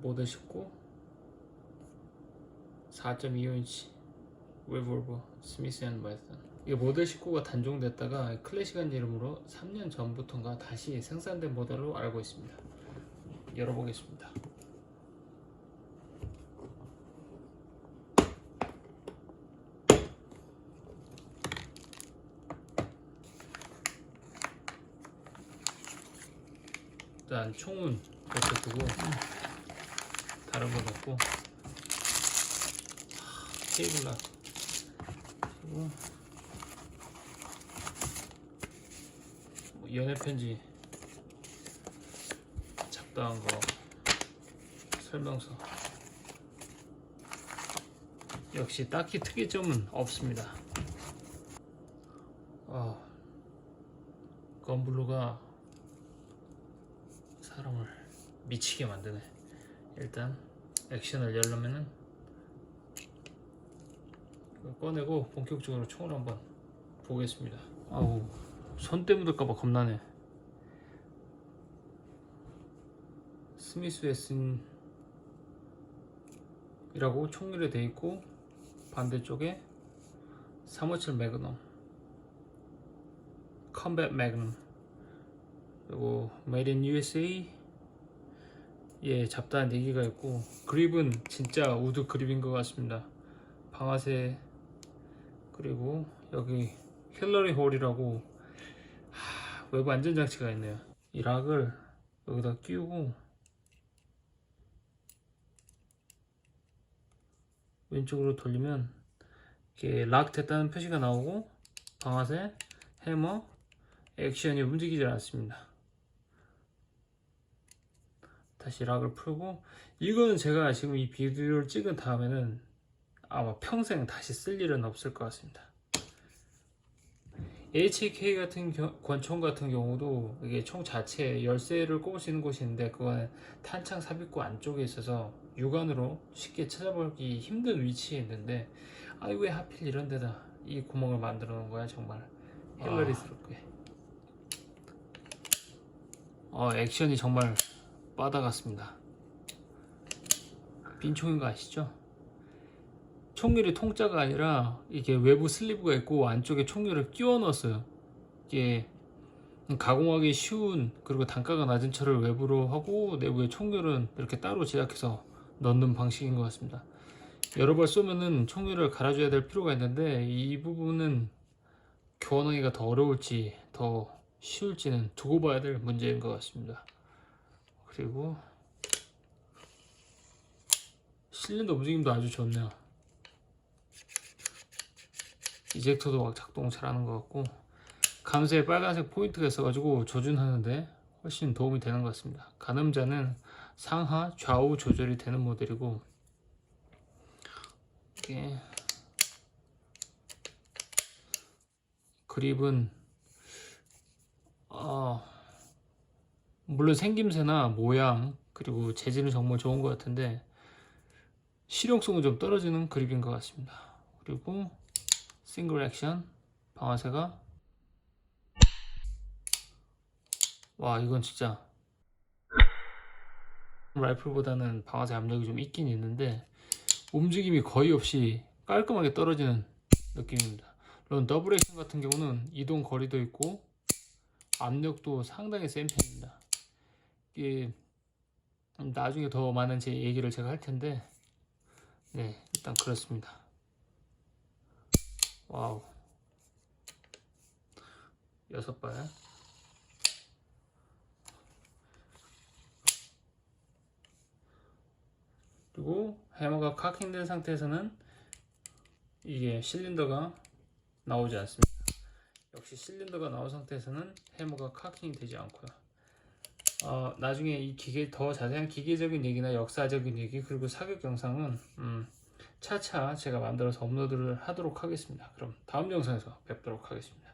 모델 19 4.25인치 리볼버 스미스 앤 웨슨. 이게 모델 19가 단종됐다가 클래식한 이름으로 3년 전부터인가 다시 생산된 모델로 알고 있습니다. 열어보겠습니다. 일단 총은 이렇게 두고 다른 거 넣고. 테이블 놔. 그리고 뭐 연애 편지 작다한 거 설명서. 역시 딱히 특이점은 없습니다. 아 건블루가 사람을 미치게 만드네. 일단 액션을 열려면은 꺼내고 본격적으로 총을 한번 보겠습니다. 아우 손 때 묻을까봐 겁나네. 스미스 웨슨이라고 총률에 돼 있고 반대쪽에 357 매그넘 컴뱃 매그넘 그리고 Made USA 예 잡다한 얘기가 있고 그립은 진짜 우드 그립인 것 같습니다. 방아쇠 그리고 여기 힐러리 홀이라고 하, 외부 안전장치가 있네요. 이 락을 여기다 끼우고 왼쪽으로 돌리면 이렇게 락 됐다는 표시가 나오고 방아쇠 해머 액션이 움직이지 않습니다 다시 락을 풀고 이거는 제가 지금 이 비디오를 찍은 다음에는 아마 평생 다시 쓸 일은 없을 것 같습니다. HK 같은 겨- 권총 같은 경우도 이게 총 자체에 열쇠를 꼽을 수 있는 곳이 있는데 그거는 탄창 삽입구 안쪽에 있어서 육안으로 쉽게 찾아보기 힘든 위치에 있는데 아이 왜 하필 이런 데다 이 구멍을 만들어 놓은 거야 정말. 힐러리스럽게. 어 액션이 정말 빠다 같습니다. 빈총인 거 아시죠? 총률이 통짜가 아니라 이게 외부 슬리브가 있고 안쪽에 총률을 끼워 넣었어요. 이게 가공하기 쉬운 그리고 단가가 낮은 차를 외부로 하고 내부에 총률은 이렇게 따로 제작해서 넣는 방식인 것 같습니다. 여러 발 쏘면은 총률을 갈아줘야 될 필요가 있는데 이 부분은 교환하기가 더 어려울지 더 쉬울지는 두고 봐야 될 문제인 것 같습니다. 그리고 실린더 움직임도 아주 좋네요. 이젝터도 막 작동 잘하는 것 같고 감세에 빨간색 포인트가 있어가지고 조준하는데 훨씬 도움이 되는 것 같습니다. 가늠자는 상하 좌우 조절이 되는 모델이고 이게 그립은 어, 물론 생김새나 모양 그리고 재질은 정말 좋은 것 같은데 실용성은 좀 떨어지는 그립인 것 같습니다. 그리고 싱글 액션 방아쇠가 와 이건 진짜 라이플보다는 방아쇠 압력이 좀 있긴 있는데 움직임이 거의 없이 깔끔하게 떨어지는 느낌입니다. 물론 더블 액션 같은 경우는 이동 거리도 있고 압력도 상당히 센 편입니다. 이게 나중에 더 많은 제 얘기를 제가 할 텐데 네 일단 그렇습니다. 와우 여섯 발 그리고 해머가 카킹된 상태에서는 이게 실린더가 나오지 않습니다. 역시 실린더가 나온 상태에서는 해머가 카킹이 되지 않고요. 어, 나중에 이 기계 더 자세한 기계적인 얘기나 역사적인 얘기 그리고 사격 영상은 음, 차차 제가 만들어서 업로드를 하도록 하겠습니다. 그럼 다음 영상에서 뵙도록 하겠습니다.